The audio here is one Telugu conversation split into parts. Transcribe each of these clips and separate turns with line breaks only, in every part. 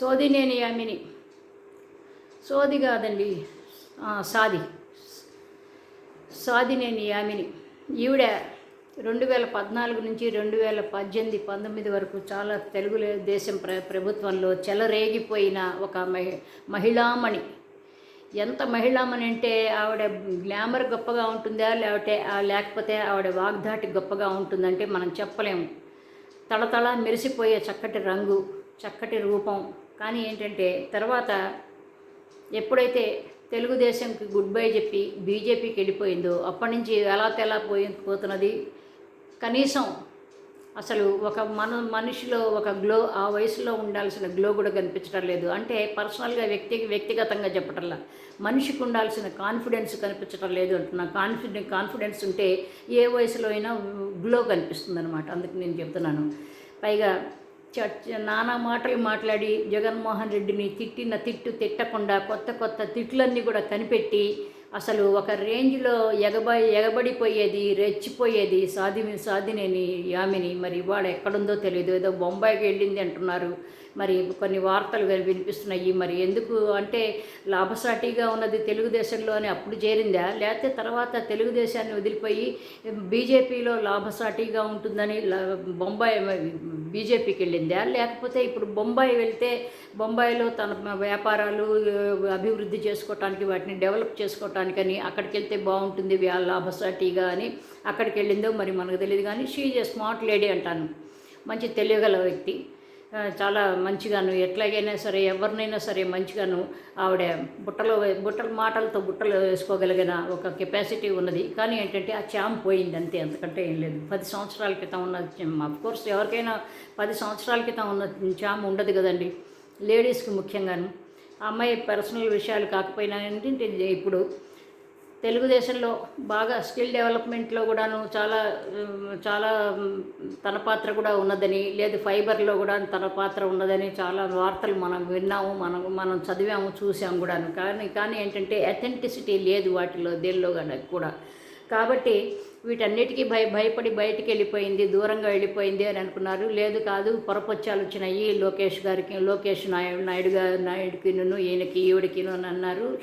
సోదినేని యామిని. సోది కాదండి సాది. సాది నేను యామిని. ఈవిడ రెండు వేల పద్నాలుగు నుంచి రెండు వేల పద్దెనిమిది పంతొమ్మిది వరకు చాలా తెలుగు దేశం ప్ర ప్రభుత్వంలో చెలరేగిపోయిన ఒక మహి మహిళామణి. ఎంత మహిళామణి అంటే ఆవిడ గ్లామర్ గొప్పగా ఉంటుందా లేకపోతే లేకపోతే ఆవిడ వాగ్దాటి గొప్పగా ఉంటుందంటే మనం చెప్పలేము. తళతళ మెరిసిపోయే చక్కటి రంగు చక్కటి రూపం కానీ ఏంటంటే తర్వాత ఎప్పుడైతే తెలుగుదేశంకి గుడ్ బై చెప్పి బీజేపీకి వెళ్ళిపోయిందో అప్పటి నుంచి ఎలా తెలా పోయి పోతున్నది? కనీసం అసలు ఒక మన మనిషిలో ఒక గ్లో ఆ వయసులో ఉండాల్సిన గ్లో కూడా కనిపించడం లేదు. అంటే పర్సనల్గా వ్యక్తి వ్యక్తిగతంగా చెప్పటంలా మనిషికి ఉండాల్సిన కాన్ఫిడెన్స్ కనిపించడం లేదు అంటున్నా. కాన్ఫిడెన్ కాన్ఫిడెన్స్ ఉంటే ఏ వయసులో అయినా గ్లో కనిపిస్తుంది అనమాట అందుకు నేను చెప్తున్నాను. పైగా నానా మాటలు మాట్లాడి జగన్మోహన్ రెడ్డిని తిట్టిన తిట్టు తిట్టకుండా కొత్త కొత్త తిట్లన్నీ కూడా కనిపెట్టి అసలు ఒక రేంజ్లో ఎగబ ఎగబడిపోయేది రెచ్చిపోయేది సాధి సాధినేని యామిని. మరి ఇవాళ ఎక్కడుందో తెలియదు ఏదో బొంబాయికి వెళ్ళింది అంటున్నారు. మరి కొన్ని వార్తలు వినిపిస్తున్నాయి. మరి ఎందుకు అంటే లాభసాటిగా ఉన్నది తెలుగుదేశంలో అని అప్పుడు చేరిందా? లేకపోతే తర్వాత తెలుగుదేశాన్ని వదిలిపోయి బీజేపీలో లాభసాటిగా ఉంటుందని బొంబాయి బీజేపీకి వెళ్ళిందా? లేకపోతే ఇప్పుడు బొంబాయి వెళ్తే బొంబాయిలో తన వ్యాపారాలు అభివృద్ధి చేసుకోవటానికి వాటిని డెవలప్ చేసుకోవటానికని అక్కడికి వెళ్తే బాగుంటుంది వ్యా- లాభసాటిగా అని అక్కడికి వెళ్ళిందో మరి మనకు తెలియదు కానీ షీజ్ ఏ స్మార్ట్ లేడీ అంటాను. మంచి తెలియగల వ్యక్తి. చాలా మంచిగాను ఎట్లాగైనా సరే ఎవరినైనా సరే మంచిగాను ఆవిడ బుట్టలో బుట్టల మాటలతో బుట్టలు వేసుకోగలిగిన ఒక కెపాసిటీ ఉన్నది. కానీ ఏంటంటే ఆ చామ్ పోయింది అంతే అంతకంటే ఏం లేదు. పది సంవత్సరాల క్రితం ఉన్న అఫ్ కోర్స్ ఎవరికైనా పది సంవత్సరాల క్రితం ఉన్న చామ్ ఉండదు కదండి. లేడీస్కి ముఖ్యంగాను. ఆ అమ్మాయి పర్సనల్ విషయాలు కాకపోయినా ఏంటంటే ఇప్పుడు తెలుగుదేశంలో బాగా స్కిల్ డెవలప్మెంట్లో కూడాను చాలా చాలా తన పాత్ర కూడా ఉన్నదని లేదు ఫైబర్లో కూడా తన పాత్ర ఉన్నదని చాలా వార్తలు మనం విన్నాము మనం మనం చదివాము చూసాము కూడాను. కానీ కానీ ఏంటంటే అథెంటిసిటీ లేదు వాటిలో దేనిలో కూడా. కాబట్టి వీటన్నిటికీ భయ భయపడి బయటికి వెళ్ళిపోయింది దూరంగా వెళ్ళిపోయింది అని అనుకున్నారు. లేదు కాదు పొరపొచ్చాలు వచ్చినాయి. లోకేష్ గారికి లోకేష్ నాయుడు నాయుడు గారు నాయుడికిను ఈయనకి ఈవిడికిను అని అన్నారు.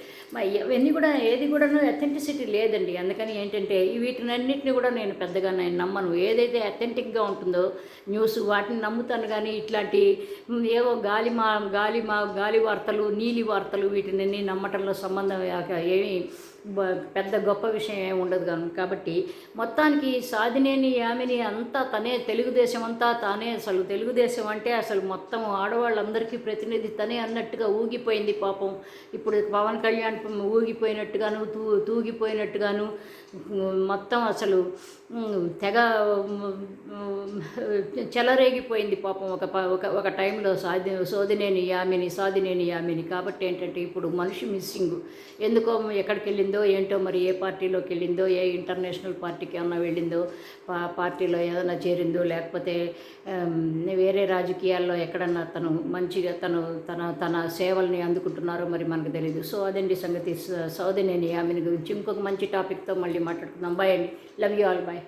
ఇవన్నీ కూడా ఏది కూడా అథెంటిసిటీ లేదండి. అందుకని ఏంటంటే వీటినన్నింటినీ కూడా నేను పెద్దగా నేను నమ్మను. ఏదైతే అథెంటిక్గా ఉంటుందో న్యూస్ వాటిని నమ్ముతాను కానీ ఇట్లాంటి ఏవో గాలి మా గాలి మా గాలి వార్తలు నీలి వార్తలు వీటిని నమ్మటంలో సంబంధం ఏమీ పెద్ద గొప్ప విషయం ఏమి ఉండదు కాను కాబట్టి మొత్తానికి సాధినేని యామిని అంతా తనే తెలుగుదేశం అంతా తానే అసలు తెలుగుదేశం అంటే అసలు మొత్తం ఆడవాళ్ళందరికీ ప్రతినిధి తనే అన్నట్టుగా ఊగిపోయింది పాపం. ఇప్పుడు పవన్ కళ్యాణ్ ఊగిపోయినట్టుగాను తూ తూగిపోయినట్టుగాను మొత్తం అసలు తెగ చెలరేగిపోయింది పాపం ఒక ఒక ఒక టైంలో సాధి సోదినేని యామిని సాధినేని యామిని. కాబట్టి ఏంటంటే ఇప్పుడు మనిషి మిస్సింగ్. ఎందుకో ఎక్కడికి వెళ్ళిందో ఏంటో మరి ఏ పార్టీలోకి వెళ్ళిందో ఏ ఇంటర్నేషనల్ పార్టీకి ఏమన్నా వెళ్ళిందో పా పార్టీలో ఏదైనా చేరిందో లేకపోతే వేరే రాజకీయాల్లో ఎక్కడన్నా తను మంచిగా తను తన తన సేవల్ని అందుకుంటున్నారో మరి మనకు తెలియదు సో అదండి సంగతి. స- సౌదినేని యామిని గురించి ఇంకొక మంచి టాపిక్తో మళ్ళీ మాట్లాడుకుందాం. బాయ్ అండి. Love you all bye